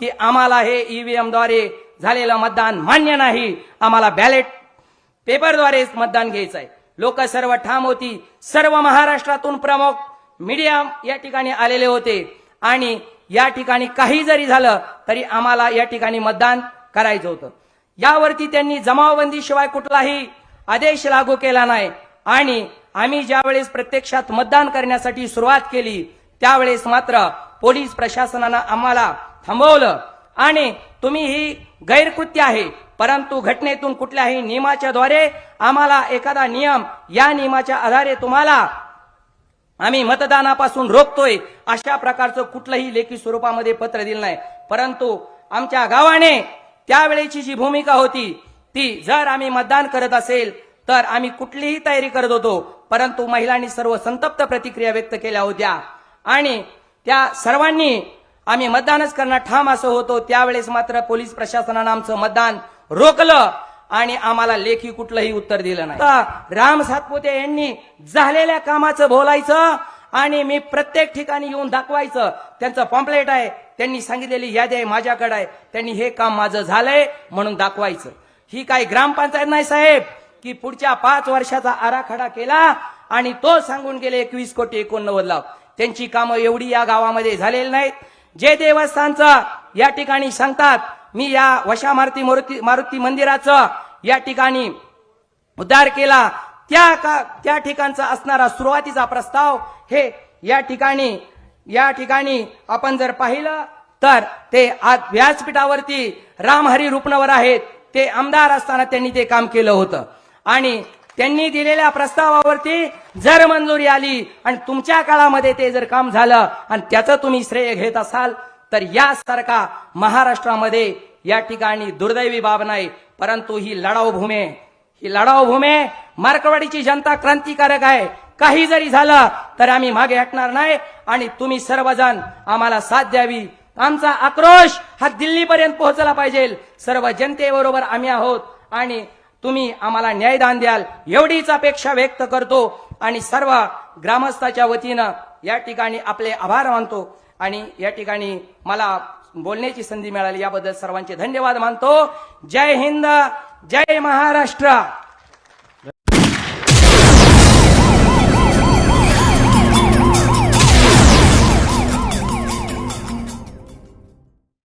की आम्हाला हे ईव्हीएमद्वारे झालेलं मतदान मान्य नाही. आम्हाला बॅलेट पेपरद्वारेच मतदान घ्यायचं आहे लोक सर्व ठाम होती. सर्व महाराष्ट्रातून प्रमुख मीडिया या ठिकाणी आलेले होते. आणि या ठिकाणी काही जरी झालं तरी आम्हाला या ठिकाणी मतदान करायचं होतं. यावरती त्यांनी जमावबंदीशिवाय कुठलाही आदेश लागू केला नाही. आणि आम्ही ज्यावेळेस प्रत्यक्षात मतदान करण्यासाठी सुरुवात केली त्यावेळेस मात्र पोलीस प्रशासनानं आम्हाला थांबवलं. आणि तुम्ही ही गैरकृत्य आहे. परंतु घटनेतून कुठल्याही नियमाच्या द्वारे आम्हाला एखादा नियम या नियमाच्या आधारे तुम्हाला आम्ही मतदानापासून रोखतोय अशा प्रकारचं कुठलंही लेखी स्वरूपामध्ये पत्र दिलं नाही. परंतु आमच्या गावाने त्यावेळेची जी भूमिका होती ती जर आम्ही मतदान करत असेल तर आम्ही कुठलीही तयारी करत होतो. परंतु महिलांनी सर्व संतप्त प्रतिक्रिया व्यक्त केल्या होत्या. आणि त्या सर्वांनी आम्ही मतदानच करणार ठाम असं होतो. त्यावेळेस मात्र पोलीस प्रशासनानं आमचं मतदान रोखलं आणि आम्हाला लेखी कुठलंही उत्तर दिलं नाही. राम सातपुते यांनी झालेल्या कामाचं बोलायचं आणि मी प्रत्येक ठिकाणी येऊन दाखवायचं. त्यांचं पॉम्पलेट आहे त्यांनी सांगितलेली यादी आहे माझ्याकडे आहे. त्यांनी हे काम माझं झालंय म्हणून दाखवायचं. ही काही ग्रामपंचायत नाही साहेब की पुढच्या पाच वर्षाचा आराखडा केला आणि तो सांगून गेले एकवीस कोटी एकोणनव्वद लाख. त्यांची कामं एवढी या गावामध्ये झालेली नाहीत. जे देवस्थानचं या ठिकाणी सांगतात मी या वशा मारुती मारुती मारुती मंदिराचं या ठिकाणी उद्धार केला. त्या का त्या ठिकाणचा असणारा सुरुवातीचा प्रस्ताव हे या ठिकाणी या ठिकाणी आपण जर पाहिलं तर ते आज व्यासपीठावरती रामहरी रुपनवर आहेत. ते आमदार असताना त्यांनी ते काम केलं होतं. आणि त्यांनी दिलेल्या प्रस्तावावरती जर मंजुरी आली आणि तुमच्या काळामध्ये ते जर काम झालं आणि त्याचं तुम्ही श्रेय घेत असाल तर यासारखा महाराष्ट्रामध्ये या ठिकाणी दुर्दैवी बाब नाही परंतु ही लढाऊ भूमी ही लढाऊ भूमी मार्कवाडीची जनता क्रांतिकारक आहे. काही जरी झालं तर आम्ही मागे हटणार नाही आणि तुम्ही सर्वजण आम्हाला साथ द्यावी. आमचा आक्रोश हा दिल्लीपर्यंत पोहोचला पाहिजे. सर्व जनतेबरोबर आम्ही आहोत आणि तुम्ही आम्हाला न्यायदान द्याल एवढीच अपेक्षा व्यक्त करतो आणि सर्व ग्रामस्थाच्या वतीनं या ठिकाणी आपले आभार मानतो. आणि या ठिकाणी मला बोलण्याची संधी मिळाली याबद्दल सर्वांचे धन्यवाद मानतो. जय हिंद जय महाराष्ट्र!